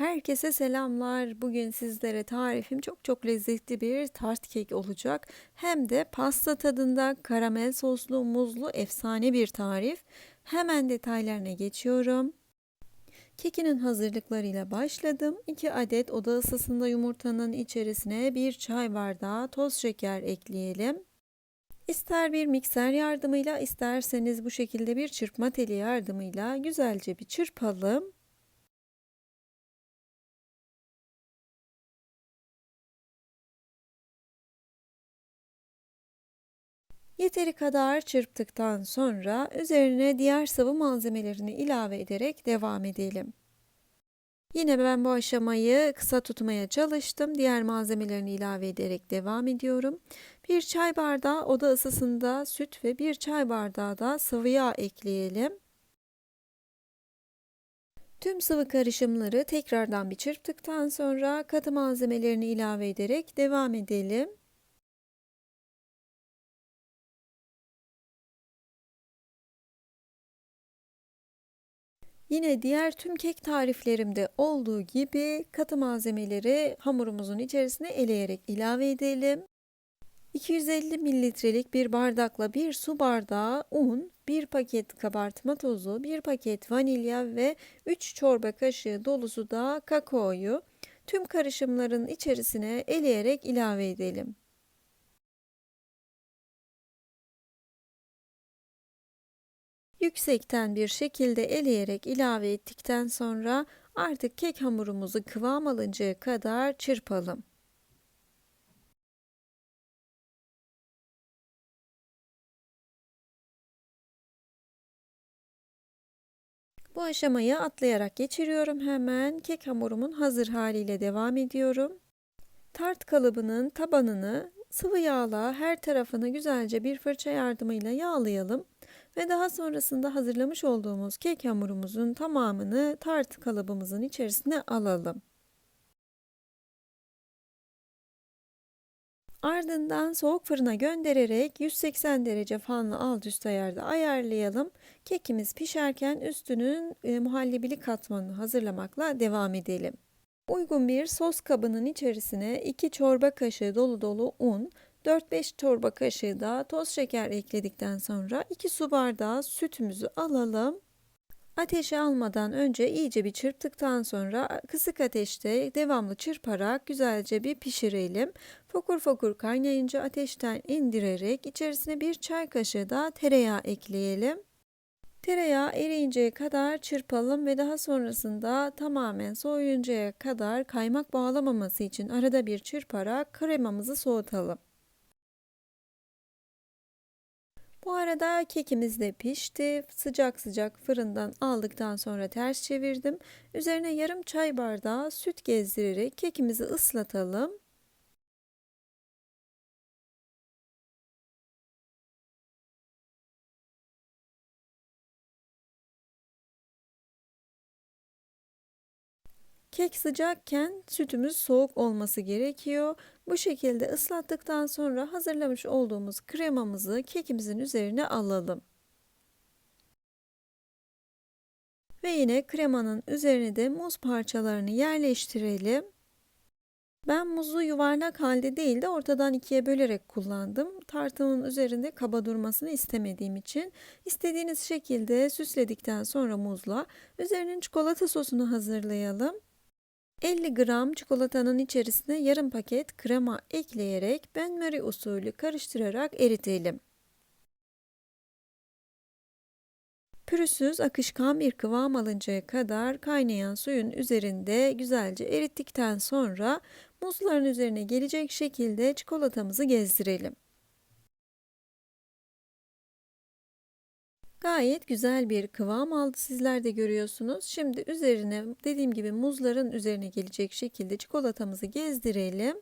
Herkese selamlar. Bugün sizlere tarifim çok çok lezzetli bir tart kek olacak. Hem de pasta tadında karamel soslu muzlu efsane bir tarif. Hemen detaylarına geçiyorum. Kekinin hazırlıklarıyla başladım. 2 adet oda ısısında yumurtanın içerisine 1 çay bardağı toz şeker ekleyelim. İster bir mikser yardımıyla isterseniz bu şekilde bir çırpma teli yardımıyla güzelce bir çırpalım. Yeteri kadar çırptıktan sonra üzerine diğer sıvı malzemelerini ilave ederek devam edelim. Yine ben bu aşamayı kısa tutmaya çalıştım. Diğer malzemelerini ilave ederek devam ediyorum. Bir çay bardağı oda ısısında süt ve bir çay bardağı da sıvı yağ ekleyelim. Tüm sıvı karışımları tekrardan bir çırptıktan sonra katı malzemelerini ilave ederek devam edelim. Yine diğer tüm kek tariflerimde olduğu gibi katı malzemeleri hamurumuzun içerisine eleyerek ilave edelim. 250 mililitrelik bir bardakla bir su bardağı un, bir paket kabartma tozu, bir paket vanilya ve 3 çorba kaşığı dolusu da kakaoyu tüm karışımların içerisine eleyerek ilave edelim. Yüksekten bir şekilde eleyerek ilave ettikten sonra artık kek hamurumuzu kıvam alıncaya kadar çırpalım. Bu aşamayı atlayarak geçiriyorum hemen. Kek hamurumun hazır haliyle devam ediyorum. Tart kalıbının tabanını sıvı yağla her tarafını güzelce bir fırça yardımıyla yağlayalım. Ve daha sonrasında hazırlamış olduğumuz kek hamurumuzun tamamını tart kalıbımızın içerisine alalım. Ardından soğuk fırına göndererek 180 derece fanlı alt üst ayarda ayarlayalım. Kekimiz pişerken üstünün e, muhallebili katmanını hazırlamakla devam edelim. Uygun bir sos kabının içerisine 2 çorba kaşığı dolu dolu un, 4-5 çorba kaşığı da toz şeker ekledikten sonra 2 su bardağı sütümüzü alalım. Ateşe almadan önce iyice bir çırptıktan sonra kısık ateşte devamlı çırparak güzelce bir pişirelim. Fokur fokur kaynayınca ateşten indirerek içerisine bir çay kaşığı da tereyağı ekleyelim. Tereyağı eriyinceye kadar çırpalım ve daha sonrasında tamamen soğuyuncaya kadar kaymak bağlamaması için arada bir çırparak kremamızı soğutalım. Bu arada kekimiz de pişti. Sıcak sıcak fırından aldıktan sonra ters çevirdim. Üzerine yarım çay bardağı süt gezdirerek kekimizi ıslatalım. Kek sıcakken sütümüz soğuk olması gerekiyor. Bu şekilde ıslattıktan sonra hazırlamış olduğumuz kremamızı kekimizin üzerine alalım. Ve yine kremanın üzerine de muz parçalarını yerleştirelim. Ben muzu yuvarlak halde değil de ortadan ikiye bölerek kullandım. Tartımın üzerinde kaba durmasını istemediğim için istediğiniz şekilde süsledikten sonra muzla üzerinin çikolata sosunu hazırlayalım. 50 gram çikolatanın içerisine yarım paket krema ekleyerek benmari usulü karıştırarak eritelim. Pürüzsüz akışkan bir kıvam alıncaya kadar kaynayan suyun üzerinde güzelce erittikten sonra muzların üzerine gelecek şekilde çikolatamızı gezdirelim. Gayet güzel bir kıvam aldı. Sizler de görüyorsunuz. Şimdi üzerine dediğim gibi muzların üzerine gelecek şekilde çikolatamızı gezdirelim.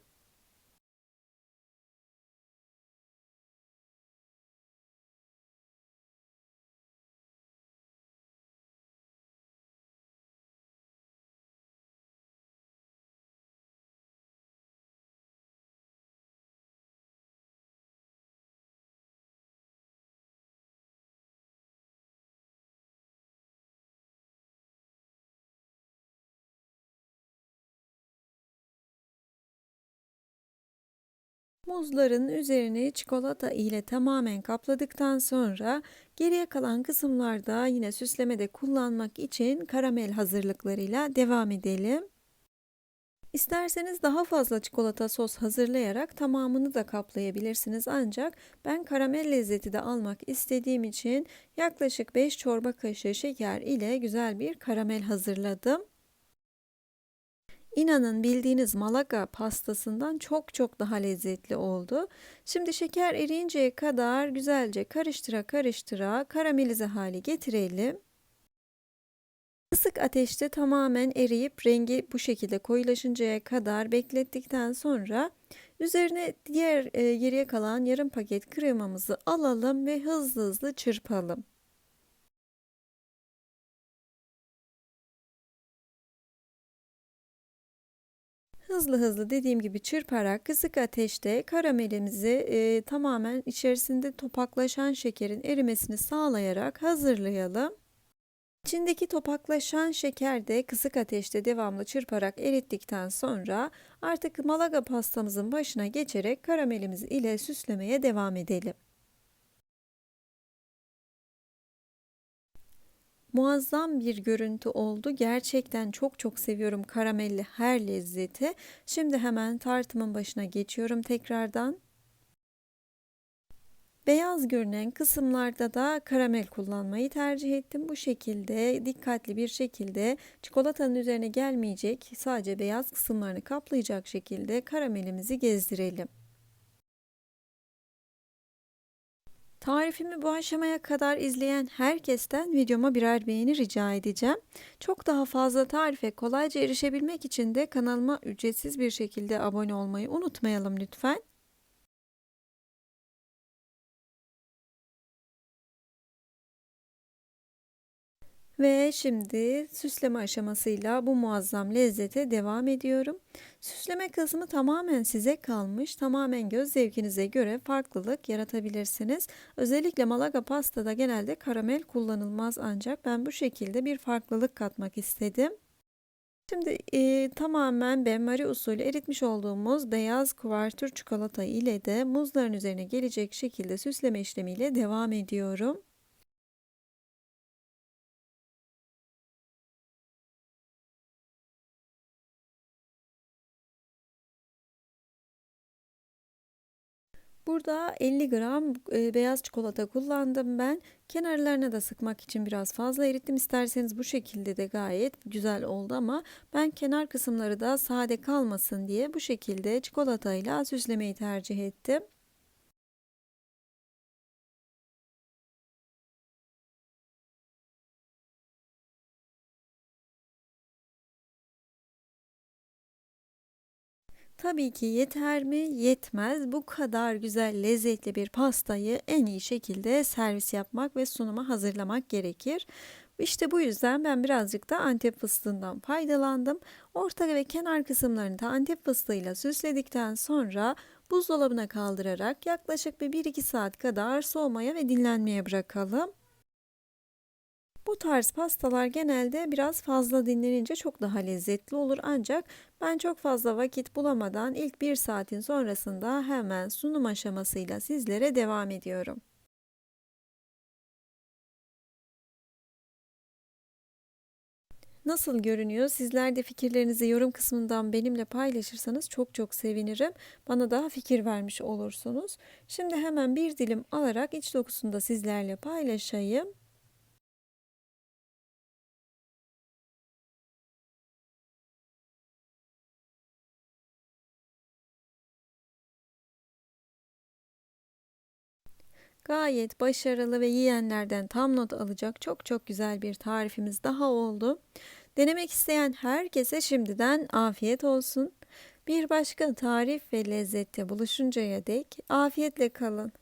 Muzların üzerini çikolata ile tamamen kapladıktan sonra geriye kalan kısımlarda yine süslemede kullanmak için karamel hazırlıklarıyla devam edelim. İsterseniz daha fazla çikolata sos hazırlayarak tamamını da kaplayabilirsiniz ancak ben karamel lezzeti de almak istediğim için yaklaşık 5 çorba kaşığı şeker ile güzel bir karamel hazırladım. İnanın bildiğiniz Malaga pastasından çok çok daha lezzetli oldu. Şimdi şeker eriyinceye kadar güzelce karıştıra karıştıra karamelize hale getirelim. Kısık ateşte tamamen eriyip rengi bu şekilde koyulaşıncaya kadar beklettikten sonra üzerine diğer e, geriye kalan yarım paket kremamızı alalım ve hızlı hızlı çırpalım. Hızlı hızlı dediğim gibi çırparak kısık ateşte karamelimizi e, tamamen içerisinde topaklaşan şekerin erimesini sağlayarak hazırlayalım. İçindeki topaklaşan şeker de kısık ateşte devamlı çırparak erittikten sonra artık malaga pastamızın başına geçerek karamelimiz ile süslemeye devam edelim. Muazzam bir görüntü oldu. Gerçekten çok çok seviyorum karamelli her lezzeti. Şimdi hemen tartımın başına geçiyorum tekrardan. Beyaz görünen kısımlarda da karamel kullanmayı tercih ettim. Bu şekilde dikkatli bir şekilde çikolatanın üzerine gelmeyecek sadece beyaz kısımlarını kaplayacak şekilde karamelimizi gezdirelim. Tarifimi bu aşamaya kadar izleyen herkesten videoma birer beğeni rica edeceğim. Çok daha fazla tarife kolayca erişebilmek için de kanalıma ücretsiz bir şekilde abone olmayı unutmayalım lütfen. Ve şimdi süsleme aşamasıyla bu muazzam lezzete devam ediyorum. Süsleme kısmı tamamen size kalmış. Tamamen göz zevkinize göre farklılık yaratabilirsiniz. Özellikle Malaga pastada genelde karamel kullanılmaz ancak ben bu şekilde bir farklılık katmak istedim. Şimdi e, tamamen benmari usulü eritmiş olduğumuz beyaz kuvertür çikolata ile de muzların üzerine gelecek şekilde süsleme işlemiyle devam ediyorum. Burada 50 gram e, beyaz çikolata kullandım ben. Kenarlarına da sıkmak için biraz fazla erittim. İsterseniz bu şekilde de gayet güzel oldu ama ben kenar kısımları da sade kalmasın diye bu şekilde çikolatayla süslemeyi tercih ettim. Tabii ki yeter mi? Yetmez. Bu kadar güzel, lezzetli bir pastayı en iyi şekilde servis yapmak ve sunuma hazırlamak gerekir. İşte bu yüzden ben birazcık da antep fıstığından faydalandım. Orta ve kenar kısımlarını da antep fıstığıyla süsledikten sonra buzdolabına kaldırarak yaklaşık bir 1-2 saat kadar soğumaya ve dinlenmeye bırakalım. Bu tarz pastalar genelde biraz fazla dinlenince çok daha lezzetli olur ancak ben çok fazla vakit bulamadan ilk bir saatin sonrasında hemen sunum aşamasıyla sizlere devam ediyorum. Nasıl görünüyor? Sizler de fikirlerinizi yorum kısmından benimle paylaşırsanız çok çok sevinirim. Bana daha fikir vermiş olursunuz. Şimdi hemen bir dilim alarak iç dokusunu da sizlerle paylaşayım. Gayet başarılı ve yiyenlerden tam not alacak çok çok güzel bir tarifimiz daha oldu. Denemek isteyen herkese şimdiden afiyet olsun. Bir başka tarif ve lezzette buluşuncaya dek afiyetle kalın.